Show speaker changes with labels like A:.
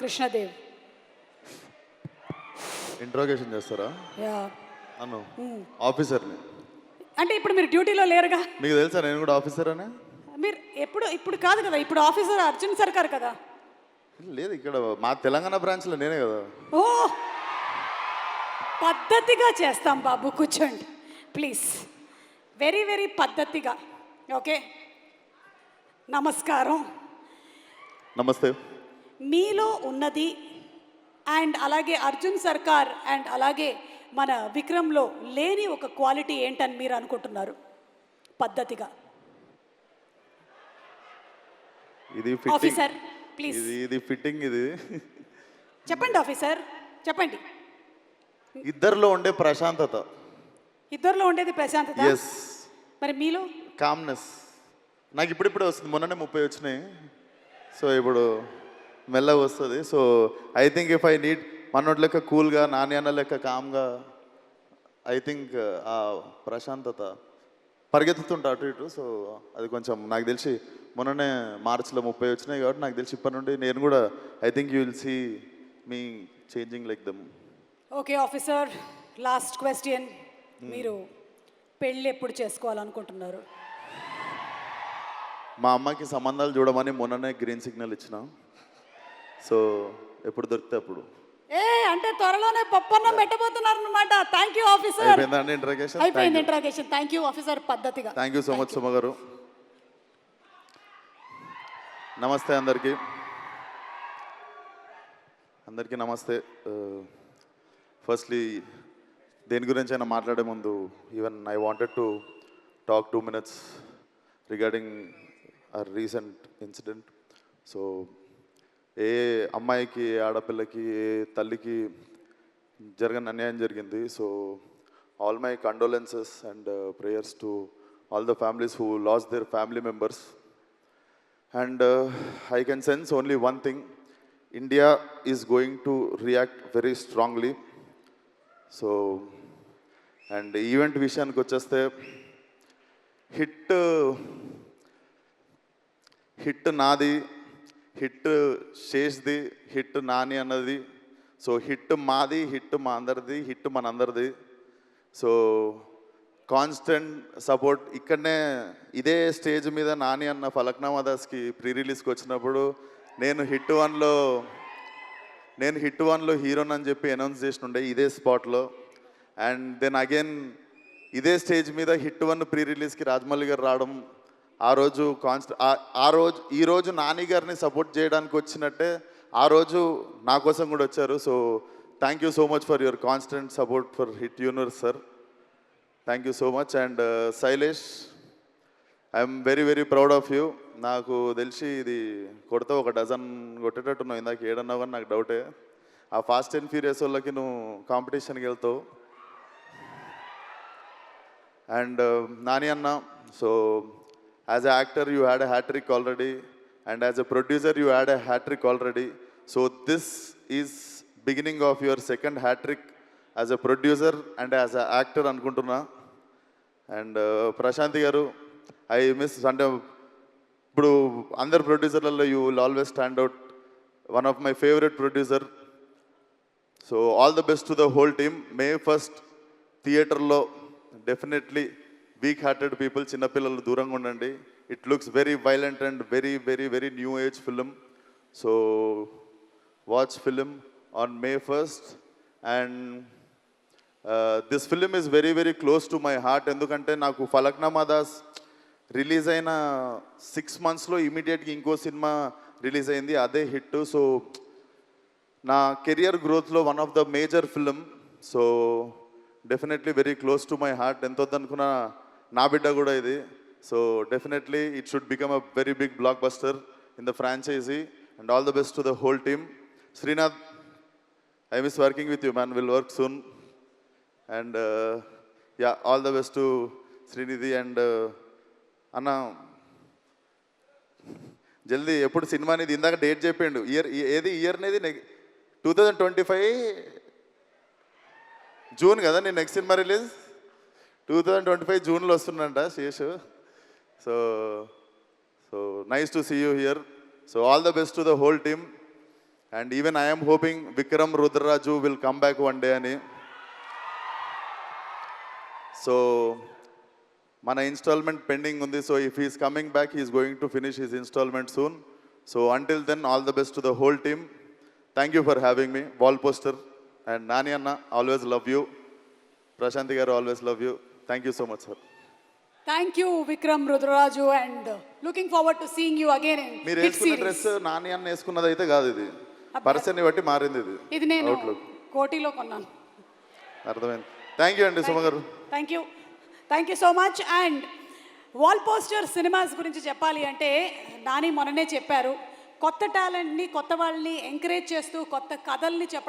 A: Krishnadev.
B: Interrogation చేస్తారా?
A: Yeah.
B: నన్ను ఆఫీసర్ని
A: అంటే ఇప్పుడు మీరు డ్యూటీలో లేరుగా?
B: మీకు తెలుసా నేను కూడా ఆఫీసర్ అని?
A: మీరు ఎప్పుడు ఇప్పుడు కాదు కదా ఇప్పుడు ఆఫీసర్ అర్జున్ సర్కార్ కదా.
B: లేదు ఇక్కడ మా తెలంగాణ బ్రాంచ్లో నేనే కదా.
A: ఓ! పద్ధతిగా చేస్తాం బాబు కూర్చోండి. ప్లీజ్ వెరీ వెరీ పద్ధతిగా. ఓకే నమస్కారం.
B: నమస్తే.
A: మీలో ఉన్నది అండ్ అలాగే అర్జున్ సర్కార్ అండ్ అలాగే మన విక్రమ్లో లేని ఒక క్వాలిటీ ఏంటని మీరు అనుకుంటున్నారు? పద్ధతిగా.
B: ఇది
A: ఆఫీసర్ ప్లీజ్.
B: ఇది ఇది ఫిట్టింగ్ ఇది.
A: చెప్పండి ఆఫీసర్ చెప్పండి.
B: ఇద్దరిలో ఉండే ప్రశాంతత.
A: ఇద్దరిలో ఉండేది ప్రశాంతత?
B: ఎస్
A: మరి మీలో?
B: కామ్నెస్ నాకు ఇప్పుడిప్పుడే వస్తుంది. మొన్ననే ముప్పై వచ్చినాయి. సో ఇప్పుడు మెల్లగా వస్తుంది. So I think if I need మనోటి లెక్క కూల్గా అన్న లెక్క కామ్గా ఐ థింక్ ఆ ప్రశాంతత పరిగెత్తుతుంటా అటు ఇటు. సో అది కొంచెం నాకు తెలిసి మొన్ననే మార్చిలో ముప్పై వచ్చినాయి కాబట్టి నాకు తెలిసి ఇప్పటి నుండి నేను కూడా I think you will see me changing like them
A: okay officer last question మీరు పెళ్ళి ఎప్పుడు చేసుకోవాలనుకుంటున్నారు?
B: మా అమ్మకి సంబంధాలు చూడమని మొన్ననే గ్రీన్ సిగ్నల్ ఇచ్చిన. సో ఎప్పుడు దొరికితే అప్పుడు.
A: ఏ అంటే త్వరలోనే పప్పన్నం పెట్టబోతున్నారు అనమాట థ్యాంక్ యూ ఆఫీసర్
B: అయిపోయిందండి ఇంట్రగేషన్
A: అయిపోయింది ఇంట్రాగేషన్ థ్యాంక్ యూ ఆఫీసర్ పద్ధతిగా.
B: Thank you so much Suma garu నమస్తే అందరికీ. అందరికీ నమస్తే. ఫస్ట్లీ దేని గురించి అయినా మాట్లాడే ముందు even I wanted to talk two minutes regarding ఆ రీసెంట్ ఇన్సిడెంట్ సో ఏ అమ్మాయికి ఆడపిల్లకి ఏ తల్లికి జరగని అన్యాయం జరిగింది. So all my condolences and prayers to all the families who lost their family members and I can sense only one thing India is going to react very strongly so and event విషయానికి వచ్చేస్తే hit hit నాది hit శేష్ది hit Nani అన్నది. So hit మాది hit మా అందరిది hit మనందరిది. So constant support ఇక్కడనే ఇదే స్టేజ్ మీద నాని అన్న ఫలక్నామా దాస్కి ప్రీ రిలీజ్కి వచ్చినప్పుడు నేను హిట్ వన్లో నేను హిట్ వన్లో హీరోని అని చెప్పి అనౌన్స్ చేసినుండే ఇదే స్పాట్లో. అండ్ దెన్ అగైన్ ఇదే స్టేజ్ మీద హిట్ వన్ ప్రీ రిలీజ్కి రాజమౌళి గారు రావడం ఆ రోజు కాన్స్ట్ ఆ- రోజు ఈ రోజు నాని గారిని సపోర్ట్ చేయడానికి వచ్చినట్టే ఆ రోజు నా కోసం కూడా వచ్చారు. So thank you so much for your constant support for hit universe sir thank you so much and Shailesh I'm very very proud of you నాకు తెలిసి ఇది కొడితే ఒక డజన్ కొట్టేటట్టున్నావు ఇందాక ఏడన్నావు కానీ నాకు డౌటే ఆ ఫాస్ట్ అండ్ ఫ్యూరియస్ వాళ్ళకి నువ్వు కాంపిటీషన్కి వెళ్తావు. అండ్ uh, నాని అన్న so as a actor you had a hattrick already and as a producer you had a hattrick already so this is beginning of your second hattrick as a producer and as a actor అనుకుంటున్నా. And Prashanthi garu I miss అంటే ఇప్పుడు అందరు ప్రొడ్యూసర్లలో you will always stand out one of my favourite producer so all the best to the whole team May first థియేటర్లో definitely week hearted people చిన్నపిల్లలు దూరంగా ఉండండి. It looks very violent and very very very new age film so watch film on May first and this film is very very close to my heart ఎందుకంటే నాకు Falaknuma Das release అయిన six మంత్స్లో ఇమీడియట్గా ఇంకో సినిమా రిలీజ్ అయింది అదే హిట్. సో నా career గ్రోత్లో one of the major film so definitely very close to my heart ఎంత వద్దనుకున్నా నా బిడ్డ కూడా ఇది. So definitely it should become a very big blockbuster in the franchise and all the best to the whole team Srinath I miss working with you man will work soon and yeah all the best to Srinidhi and అన్న జల్దీ ఎప్పుడు cinema అనేది ఇందాక date చెప్పిండు. Year ఏది year అనేది two thousand twenty five June కదా నేను next cinema release two thousand twenty five జూన్లో వస్తుందంట Seshu so so nice to see you here so all the best to the whole team and even I'm hoping Vikram Rudraraju will come back one day అని. So మన instalment pending ఉంది. So if he's coming back he's going to finish his instalment soon so until then all the best to the whole team thank you for having me wall poster and Nani అన్న always love you Prashanthi garu always love you thank you so much sir
A: thank you Vikram Rudraraju and looking forward to seeing you again in
B: మీరు వేసుకున్న dress Nani అన్న వేసుకున్నది అయితే కాదు ఇది. పర్సన్ని బట్టి మారింది ఇది.
A: ఇది నేను కోటిలో కొన్నాను.
B: అర్థమైంది. థ్యాంక్ యూ అండి Suma garu.
A: Thank you thank you so much and wall poster cinemas గురించి చెప్పాలి అంటే నాని మొన్ననే చెప్పారు కొత్త టాలెంట్ని కొత్త వాళ్ళని ఎంకరేజ్ చేస్తూ కొత్త కథల్ని చెప్పడం